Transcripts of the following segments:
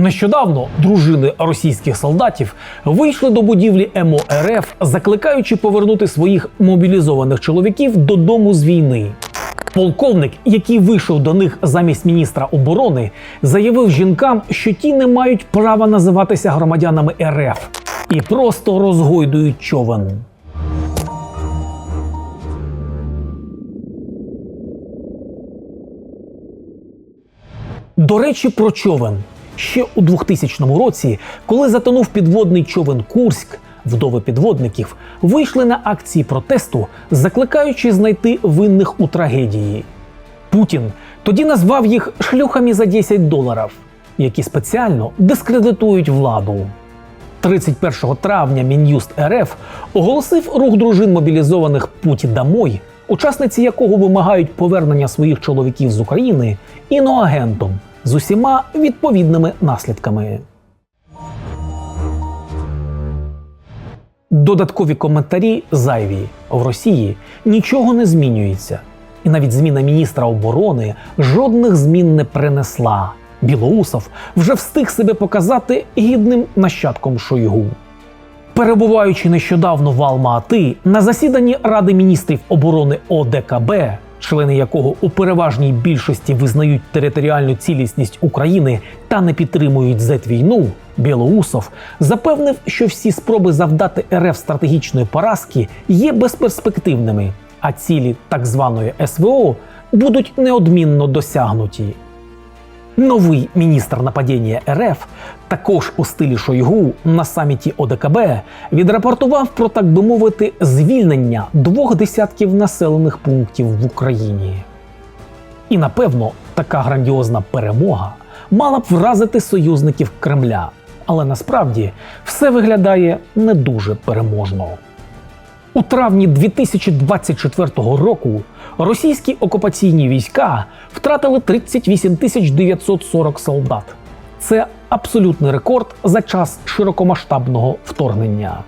Нещодавно дружини російських солдатів вийшли до будівлі МОРФ, закликаючи повернути своїх мобілізованих чоловіків додому з війни. Полковник, який вийшов до них замість міністра оборони, заявив жінкам, що ті не мають права називатися громадянами РФ і просто розгойдують човен. До речі, про човен. Ще у 2000 році, коли затонув підводний човен Курськ, вдови підводників вийшли на акції протесту, закликаючи знайти винних у трагедії. Путін тоді назвав їх шлюхами за 10 доларів, які спеціально дискредитують владу. 31 травня Мін'юст РФ оголосив рух дружин мобілізованих Путі Дамой, учасниці якого вимагають повернення своїх чоловіків з України іноагентом з усіма відповідними наслідками. Додаткові коментарі зайві в Росії нічого не змінюється, і навіть зміна міністра оборони жодних змін не принесла. Білоусов вже встиг себе показати гідним нащадком Шойгу. Перебуваючи нещодавно в Алма-Ати на засіданні Ради міністрів оборони ОДКБ, члени якого у переважній більшості визнають територіальну цілісність України та не підтримують зет-війну, Білоусов запевнив, що всі спроби завдати РФ стратегічної поразки є безперспективними, а цілі так званої СВО будуть неодмінно досягнуті. Новий міністр нападіння РФ, також у стилі Шойгу на саміті ОДКБ, відрапортував про так би мовити звільнення двох десятків населених пунктів в Україні. І напевно така грандіозна перемога мала б вразити союзників Кремля, але насправді все виглядає не дуже переможно. У травні 2024 року російські окупаційні війська втратили 38 тисяч 940 солдат. Це абсолютний рекорд за час широкомасштабного вторгнення.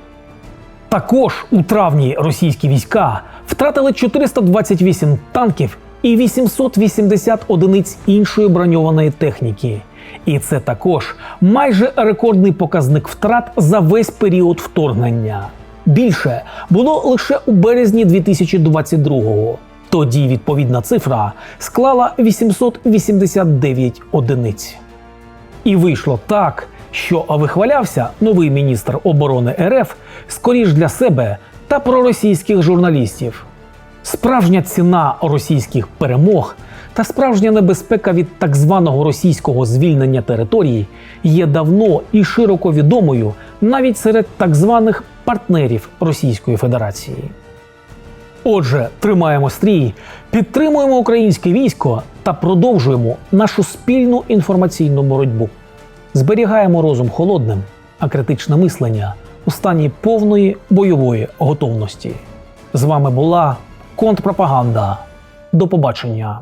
Також у травні російські війська втратили 428 танків і 880 одиниць іншої броньованої техніки. І це також майже рекордний показник втрат за весь період вторгнення. Більше було лише у березні 2022-го. Тоді відповідна цифра склала 889 одиниць. І вийшло так, що вихвалявся новий міністр оборони РФ скоріш для себе та проросійських журналістів. Справжня ціна російських перемог та справжня небезпека від так званого російського звільнення території є давно і широко відомою навіть серед так званих партнерів Російської Федерації. Отже, тримаємо стрій, підтримуємо українське військо та продовжуємо нашу спільну інформаційну боротьбу. Зберігаємо розум холодним, а критичне мислення у стані повної бойової готовності. З вами була контрпропаганда. До побачення.